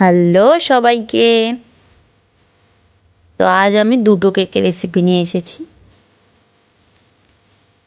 Hello সবাইকে। তো আজ আমি দুটো কেকের রেসিপি নিয়ে এসেছি।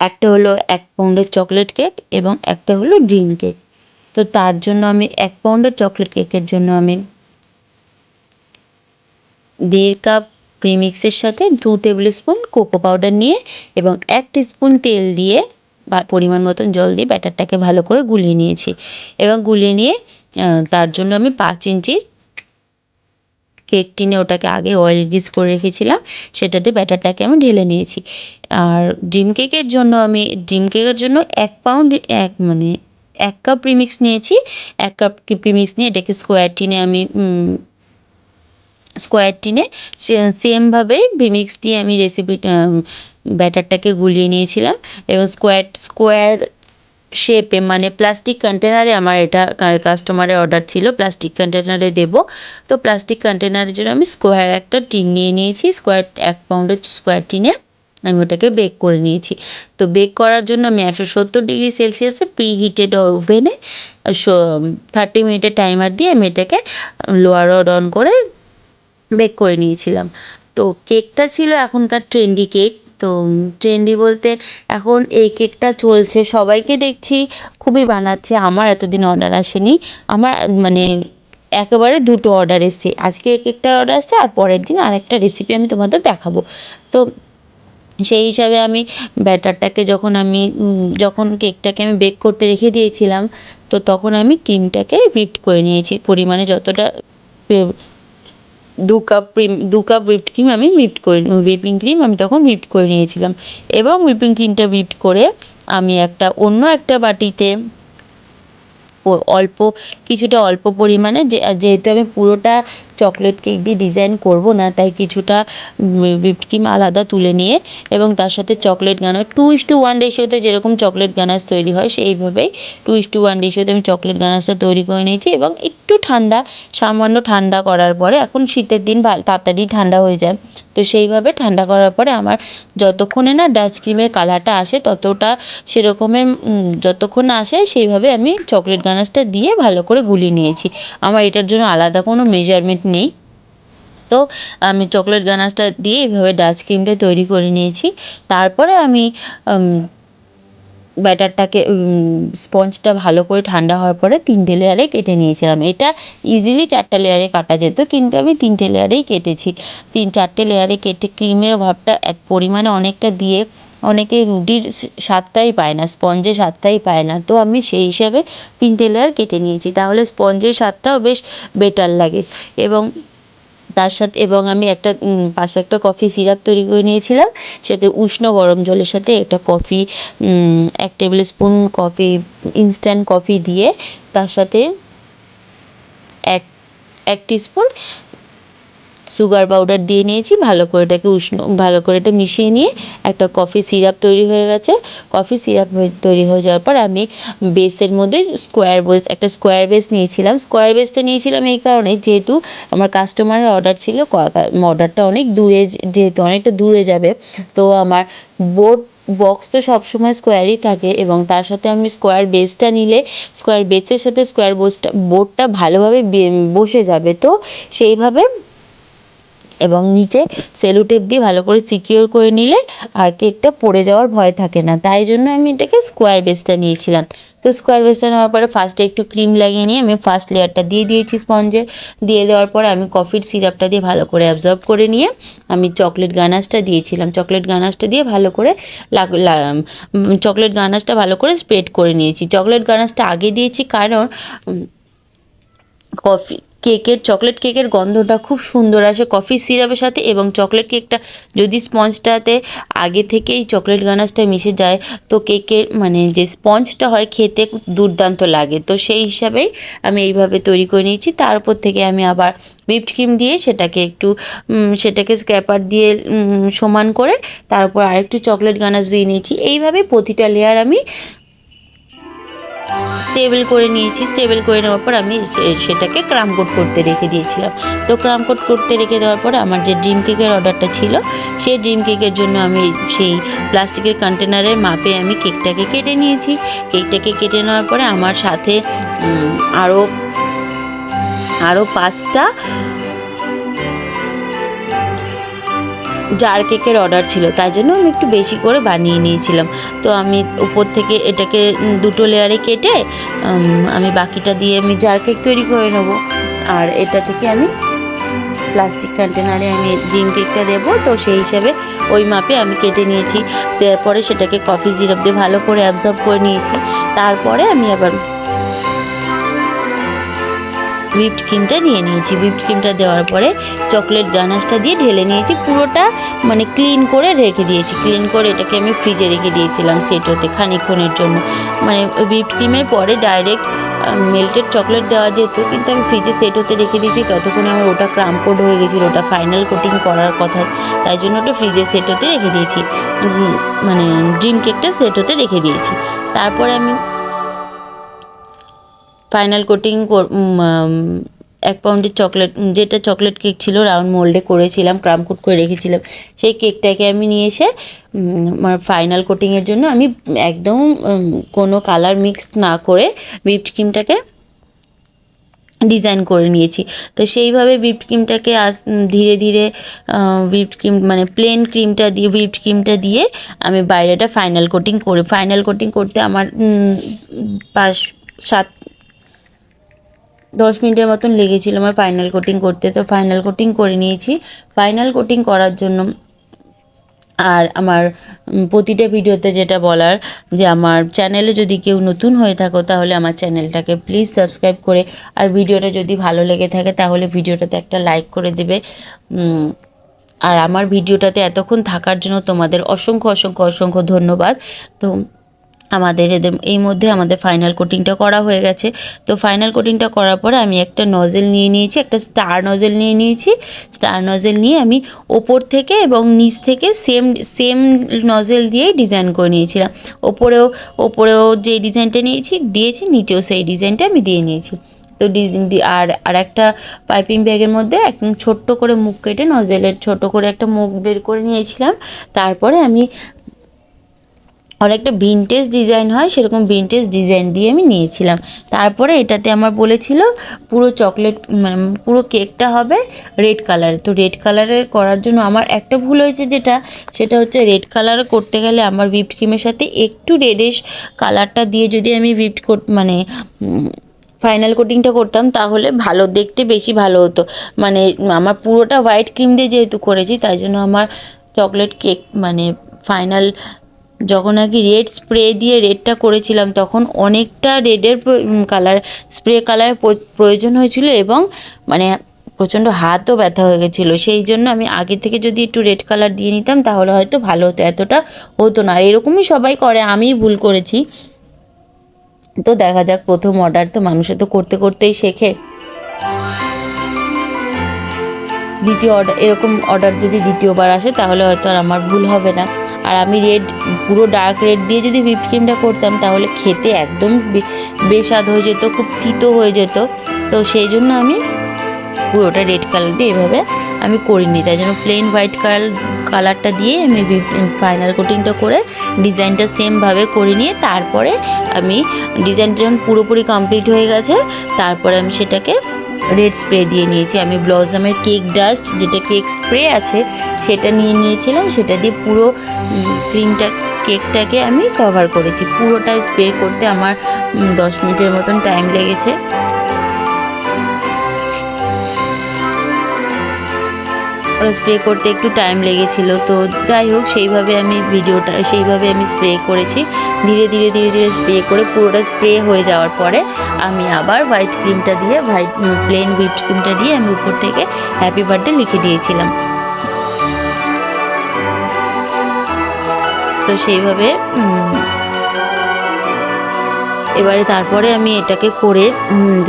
একটা হলো এক পাউন্ডের চকলেট কেক এবং একটা হলো ড্রিম কেক তো তার জন্য আমি এক পাউন্ডের চকলেট কেকের জন্য আমি দেড় কাপ প্রিমিক্সের সাথে দু টেবিল স্পুন কোকো পাউডার নিয়ে এবং এক স্পুন তেল দিয়ে বা পরিমাণ মতন জল দিয়ে ব্যাটারটাকে ভালো করে গুলিয়ে নিয়েছি। এবং গুলিয়ে নিয়ে তার জন্য আমি পাঁচ ইঞ্চির কেক টিনে ওটাকে আগে অয়েল গ্রিস করে রেখেছিলাম, সেটাতে ব্যাটারটাকে আমি ঢেলে নিয়েছি। আর ডিম কেকের জন্য আমি, ডিম কেকের জন্য এক পাউন্ড এক মানে এক কাপ প্রিমিক্স নিয়েছি। এক কাপ প্রিমিক্স নিয়ে এটাকে স্কোয়ার টিনে আমি স্কোয়ার টিনে সেমভাবে প্রিমিক্স দিয়ে আমি রেসিপি ব্যাটারটাকে গুলিয়ে নিয়েছিলাম। এবং স্কোয়ার স্কোয়ার শেপে মানে প্লাস্টিক কন্টেনারে আমার এটা কাস্টমারের অর্ডার ছিল প্লাস্টিক কন্টেনারে দেব। তো প্লাস্টিক কন্টেনারের জন্য আমি স্কোয়ার একটা টিন নিয়ে নিয়েছি স্কোয়ার এক পাউন্ডের স্কোয়ার টিনে আমি ওটাকে বেক করে নিয়েছি। তো বেক করার জন্য আমি একশো সত্তর ডিগ্রি সেলসিয়াসে প্রি হিটেড ওভেনে থার্টি মিনিটের টাইমার দিয়ে আমি এটাকে লোয়ার অন করে বেক করে নিয়েছিলাম। তো কেকটা ছিল এখনকার ট্রেন্ডি কেক তো ট্রেন্ডি বলতে এখন এই কেকটা চলছে। সবাইকে দেখছি, খুবই বানাচ্ছে। আমার এতদিন অর্ডার আসেনি। আমার মানে একেবারে দুটো অর্ডার এসছে। আজকে এক কেকটার অর্ডার আসছে আর পরের দিন আরেকটা রেসিপি আমি তোমাদের দেখাবো। তো সেই হিসাবে আমি ব্যাটারটাকে যখন আমি যখন কেকটাকে আমি বেক করতে রেখে দিয়েছিলাম, তো তখন আমি ক্রিমটাকে হুইপড করে নিয়েছি। পরিমাণে যতটা দু কাপ দু কাপ হুইপড ক্রিম আমি হুইপড করে হুইপিং ক্রিম আমি তখন হুইপড করে নিয়েছিলাম। এবং হুইপিং ক্রিমটা হুইপড করে আমি একটা অন্য একটা বাটিতে অল্প, কিছুটা অল্প পরিমাণে যে, যেহেতু আমি পুরোটা চকলেট কেক দিয়ে ডিজাইন করব না, তাই কিছুটা হুইপড ক্রিম আলাদা তুলে নিয়ে এবং তার সাথে chocolate ganache two is to one রেশিওতে যেরকম চকলেট গানাশ তৈরি হয়, সেইভাবেই টু ইস টু ওয়ান রেশিওতে আমি চকলেট গানাশটা তৈরি করে নিয়েছি এবং একটু ঠান্ডা, সামান্য ঠান্ডা করার পরে, এখন শীতের দিন তাড়াতাড়ি ঠান্ডা হয়ে যায়। তো সেইভাবে ঠান্ডা করার পরে আমার যতক্ষণে না ডাচ ক্রিমের কালারটা আসে, ততটা সেরকমের যতক্ষণ না আসে, সেইভাবে আমি চকলেট গানাশটা দিয়ে ভালো করে গুলিয়ে নিয়েছি। আমার এটার জন্য আলাদা কোনো মেজারমেন্ট নেই। তো আমি চকলেট গানাশটা দিয়ে এইভাবে ডাচ ক্রিমটা তৈরি করে নিয়েছি। তারপরে আমি ব্যাটারটাকে স্পঞ্জটা ভালো করে ঠান্ডা হওয়ার পরে তিনটে লেয়ারে কেটে নিয়েছিলাম। এটা ইজিলি চারটে লেয়ারে কাটা যেত, কিন্তু আমি তিনটে লেয়ারেই কেটেছি। তিন, চারটে লেয়ারে কেটে ক্রিমের অভাবটা এক পরিমাণে অনেকটা দিয়ে অনেকে রুটির স্বাদটাই পায় না, স্পঞ্জের স্বাদটাই পায় না। তো আমি সেই হিসাবে তিনটে লেয়ার কেটে নিয়েছি। তাহলে স্পঞ্জের স্বাদটাও বেশ বেটার লাগে। এবং তার সাথে, এবং আমি একটা পাশে একটা কফি সিরাপ তৈরি করে নিয়েছিলাম। সাথে উষ্ণ গরম জলের সাথে একটা কফি এক table spoon coffee, instant coffee দিয়ে তার সাথে এক এক স্পুন সুগার পাউডার দিয়ে নিয়েছি, ভালো করে এটাকে উষ্ণ, ভালো করে এটা মিশিয়ে নিয়ে একটা কফি সিরাপ তৈরি হয়ে গেছে। কফি সিরাপ তৈরি হয়ে যাওয়ার পর আমি বেসের মধ্যে স্কোয়ার বেস, একটা স্কোয়ার বেস নিয়েছিলাম। স্কোয়ার বেসটা নিয়েছিলাম এই কারণে যেহেতু আমার কাস্টমারের অর্ডার ছিল অর্ডারটা অনেক দূরে যেহেতু অনেকটা দূরে যাবে, তো আমার বোর্ড বক্স তো সবসময় স্কোয়ারই থাকে এবং তার সাথে আমি স্কোয়ার বেসটা নিলে, স্কোয়ার বেসের সাথে স্কোয়ার বোসটা, বোর্ডটা ভালোভাবে বসে যাবে। তো সেইভাবে এবং নিচে সেলো টেপ দিয়ে ভালো করে সিকিওর করে নিলে আর কেকটা পড়ে যাওয়ার ভয় থাকে না। তাই জন্য আমি এটাকে স্কোয়ার বেসটা নিয়েছিলাম। তো স্কোয়ার বেসটা নেওয়ার পরে ফার্স্টে একটু ক্রিম লাগিয়ে নিয়ে আমি ফার্স্ট লেয়ারটা দিয়ে দিয়েছি স্পঞ্জে দিয়ে দেওয়ার পরে আমি কফির সিরাপটা দিয়ে ভালো করে অ্যাবজর্ব করে নিয়ে আমি চকলেট গানাশটা দিয়েছিলাম। চকলেট গানাসটা দিয়ে ভালো করে চকলেট গানাশটা ভালো করে স্প্রেড করে নিয়েছি। চকলেট গানাশটা আগে দিয়েছি কারণ কফি কেকের, চকলেট কেকের গন্ধটা খুব সুন্দর আসে। কফি সিরাপের সাথে এবং চকলেট কেকটা যদি স্পঞ্জটাতে আগে থেকেই চকলেট গানাশটা মিশে যায়, তো কেকের মানে যে স্পঞ্জটা হয় খেতে দুর্দান্ত লাগে। তো সেই হিসাবেই আমি এইভাবে তৈরি করে নিয়েছি। তার উপর থেকে আমি আবার হুইপড ক্রিম দিয়ে সেটাকে একটু সেটাকে স্ক্র্যাপার দিয়ে সমান করে তারপর আরেকটু চকলেট গানাশ দিয়ে নিয়েছি। এইভাবে প্রতিটা লেয়ার আমি স্টেবল করে নিয়েছি, স্টেবল করে নেওয়ার পর আমি সেটাকে ক্রাম কোট করতে রেখে দিয়েছিলাম। তো ক্রাম কোট করতে রেখে দেওয়ার পরে আমার যে ড্রিম কেকের অর্ডারটা ছিল, সেই ড্রিম কেকের জন্য আমি সেই প্লাস্টিকের কন্টেনারের মাপে আমি কেকটাকে কেটে নিয়েছি। কেকটাকে কেটে নেওয়ার পরে আমার সাথে আরও আরও পাঁচটা জার কেকের অর্ডার ছিল, তাই জন্য আমি একটু বেশি করে বানিয়ে নিয়েছিলাম। তো আমি উপর থেকে এটাকে দুটো লেয়ারে কেটে আমি বাকিটা দিয়ে আমি জার কেক তৈরি করে নেব। আর এটা থেকে আমি প্লাস্টিক কন্টেনারে আমি ড্রিম কেকটা দেবো, তো সেই হিসাবে ওই মাপে আমি কেটে নিয়েছি। তারপরে সেটাকে কফি সিরাপ দিয়ে ভালো করে অ্যাবজর্ব করে নিয়েছি। তারপরে আমি আবার হুইপড ক্রিমটা দিয়ে নিয়েছি। হুইপড ক্রিমটা দেওয়ার পরে চকলেট গানাশটা দিয়ে ঢেলে নিয়েছি। পুরোটা মানে ক্লিন করে রেখে দিয়েছি। ক্লিন করে এটাকে আমি ফ্রিজে রেখে দিয়েছিলাম সেট হতে খানিক্ষণের জন্য। মানে হুইপড ক্রিমের পরে ডাইরেক্ট মেল্টেড চকলেট দেওয়া যেত, কিন্তু আমি ফ্রিজে সেট হতে রেখে দিয়েছি। ততক্ষণে আমার ওটা ক্রাম কোড হয়ে গেছিল, ওটা ফাইনাল কোটিং করার কথা। তাই জন্য ওটা ফ্রিজে সেট হতে রেখে দিয়েছি। মানে ড্রিম কেকটা সেট হতে রেখে দিয়েছি। তারপরে আমি ফাইনাল কোটিং এক পাউন্ডের চকলেট যেটা চকলেট কেক ছিল রাউন্ড মোল্ডে করেছিলাম ক্রাম কোট করে রেখেছিলাম, সেই কেকটাকে আমি নিয়ে এসে আমার ফাইনাল কোটিংয়ের জন্য আমি একদম কোনো কালার মিক্সড না করে হুইপড ক্রিমটাকে ডিজাইন করে নিয়েছি। তো সেইভাবে হুইপড ক্রিমটাকে আস ধীরে ধীরে হুইপড ক্রিম মানে প্লেন ক্রিমটা দিয়ে হুইপড ক্রিমটা দিয়ে আমি বাইরেটা ফাইনাল কোটিং করে ফাইনাল কোটিং করতে আমার পাঁচ, সাত দশ মিনিটের মতন লেগেছিল আমার ফাইনাল কোটিং করতে। তো ফাইনাল কোটিং করে নিয়েছি। ফাইনাল কোটিং করার জন্য আর আমার প্রতিটা ভিডিওতে যেটা বলার যে আমার চ্যানেলে যদি কেউ নতুন হয়ে থাকো, তাহলে আমার চ্যানেলটাকে প্লিজ সাবস্ক্রাইব করে। আর ভিডিওটা যদি ভালো লেগে থাকে, তাহলে ভিডিওটাতে একটা লাইক করে দেবে। আর আমার ভিডিওটাতে এতক্ষণ থাকার জন্য তোমাদের অসংখ্য অসংখ্য অসংখ্য ধন্যবাদ। তো আমাদের এদের, এই মধ্যে আমাদের ফাইনাল কোটিংটা করা হয়ে গেছে। তো ফাইনাল কোটিংটা করার পরে আমি একটা নজেল নিয়ে নিয়েছি, একটা স্টার নজেল নিয়ে নিয়েছি। স্টার নজেল নিয়ে আমি ওপর থেকে এবং নিচ থেকে সেম সেম নজেল দিয়েই ডিজাইন করে নিয়েছিলাম। ওপরেও ওপরেও যে ডিজাইনটা নিয়েছি, দিয়েছি, নিচেও সেই ডিজাইনটা আমি দিয়ে নিয়েছি। তো ডিজাইন আর আর একটা পাইপিং ব্যাগের মধ্যে একদম ছোট্ট করে মুখ কেটে নজেলের ছোট করে একটা মুখ বের করে নিয়েছিলাম। তারপরে আমি অনেকটা ভিনটেজ ডিজাইন হয়, সেরকম ভিনটেজ ডিজাইন দিয়ে আমি নিয়েছিলাম। তারপরে এটাতে আমার বলেছিল, পুরো চকলেট মানে পুরো কেকটা হবে রেড কালারের তো রেড কালারের করার জন্য আমার একটা ভুল হয়েছে যেটা, সেটা হচ্ছে রেড কালার করতে গেলে আমার হুইপড ক্রিমের সাথে একটু রেডিশ কালারটা দিয়ে যদি আমি হুইপড কোট মানে ফাইনাল কোটিংটা করতাম, তাহলে ভালো, দেখতে বেশি ভালো হতো। মানে আমার পুরোটা হোয়াইট ক্রিম দিয়ে যেহেতু করেছি, তাই জন্য আমার চকলেট কেক মানে ফাইনাল যখন নাকি রেড স্প্রে দিয়ে রেডটা করেছিলাম, তখন অনেকটা রেডের কালার স্প্রে কালার প্রয়োজন হয়েছিল এবং মানে প্রচণ্ড হাতও ব্যথা হয়ে গেছিল। সেই জন্য আমি আগে থেকে যদি একটু রেড কালার দিয়ে নিতাম, তাহলে হয়তো ভালো হতো, এতটা হতো না। এরকমই সবাই করে, আমিই ভুল করেছি। তো দেখা যাক, প্রথম অর্ডার তো মানুষে তো করতে করতেই শেখে। দ্বিতীয় অর্ডার এরকম অর্ডার যদি দ্বিতীয়বার আসে, তাহলে হয়তো আর আমার ভুল হবে না। আর আমি রেড পুরো ডার্ক রেড দিয়ে যদি হুইপ ক্রিমটা করতাম, তাহলে খেতে একদম বে- বেস্বাদ হয়ে যেত, খুব তিতো হয়ে যেত। তো সেই জন্য আমি পুরোটা রেড কালার দিয়ে এভাবে আমি করিনি। তাই জন্য প্লেন হোয়াইট কালার কালারটা দিয়ে আমি ফাইনাল কোটিংটা করে ডিজাইনটা সেমভাবে করে নিয়ে তারপরে আমি ডিজাইনটা যখন পুরোপুরি কমপ্লিট হয়ে গেছে, তারপরে আমি সেটাকে রেড স্প্রে দিয়ে নিয়েছি। আমি ব্লসমের কেক ডাস্ট, যেটা কেক স্প্রে আছে, সেটা নিয়ে নিয়েছিলাম। সেটা দিয়ে পুরো ক্রিমটা, কেকটাকে আমি কভার করেছি। পুরোটা স্প্রে করতে আমার দশ মিনিটের মতন টাইম লেগেছে। ওটা স্প্রে করতে একটু টাইম লেগেছিল। তো যাই হোক, সেইভাবে আমি ভিডিওটা সেইভাবে আমি স্প্রে করেছি। ধীরে ধীরে ধীরে ধীরে স্প্রে করে পুরোটা স্প্রে হয়ে যাওয়ার পরে আমি আবার হোয়াইট ক্রিমটা দিয়ে হোয়াইট প্লেন হুইপড ক্রিমটা দিয়ে আমি উপর থেকে হ্যাপি বার্থডে লিখে দিয়েছিলাম। তো সেইভাবে এবারে তারপরে আমি এটাকে করে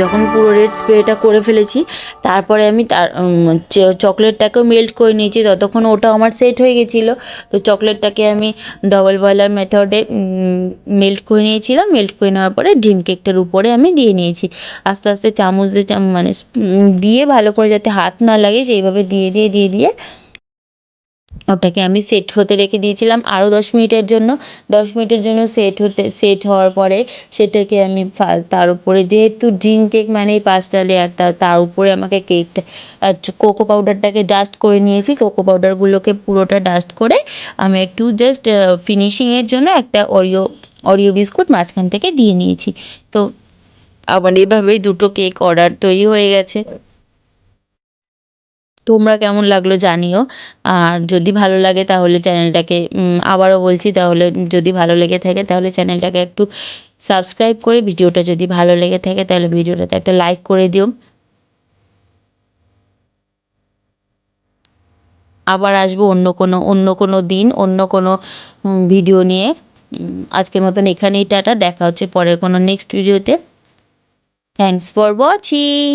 যখন পুরো রেড স্প্রেটা করে ফেলেছি, তারপরে আমি তার চকলেটটাকেও মেল্ট করে নিয়েছি। ততক্ষণ ওটা আমার সেট হয়ে গেছিল। তো চকলেটটাকে আমি ডবল বয়লার মেথডে মেল্ট করে নিয়েছিলাম। মেল্ট করে নেওয়ার পরে ড্রিম কেকটার উপরে আমি দিয়ে নিয়েছি। আস্তে আস্তে চামচ দিয়ে মানে দিয়ে ভালো করে যাতে হাত না লাগে, সেইভাবে দিয়ে দিয়ে দিয়ে দিয়ে ওটাকে আমি সেট হতে রেখে দিয়েছিলাম আরও দশ মিনিটের জন্য। দশ মিনিটের জন্য সেট হতে সেট হওয়ার পরে সেটাকে আমি তার উপরে যেহেতু ড্রিম কেক মানেই পাঁচটা লেয়ার তার উপরে আমাকে কেকটা কোকো পাউডারটাকে ডাস্ট করে নিয়েছি। কোকো পাউডারগুলোকে পুরোটা ডাস্ট করে আমি একটু জাস্ট ফিনিশিংয়ের জন্য একটা অরিও অরিও বিস্কুট মাঝখান থেকে দিয়ে নিয়েছি। তো আবার এভাবেই দুটো কেক অর্ডার তৈরি হয়ে গেছে। তোমরা কেমন লাগল জানিও। আর যদি ভালো লাগে তাহলে চ্যানেলটাকে আবারও বলছি তাহলে যদি ভালো লেগে থাকে তাহলে চ্যানেলটাকে একটু সাবস্ক্রাইব করে ভিডিওটা যদি ভালো লেগে থাকে তাহলে ভিডিওটাতে একটা লাইক করে দিও। আবার আসব অন্য কোনো অন্য কোনো দিন, অন্য কোনো ভিডিও নিয়ে। আজকের মতন এখানেই টাটা, দেখা হচ্ছে পরের কোনো নেক্সট ভিডিওতে থ্যাংকস ফর ওয়াচিং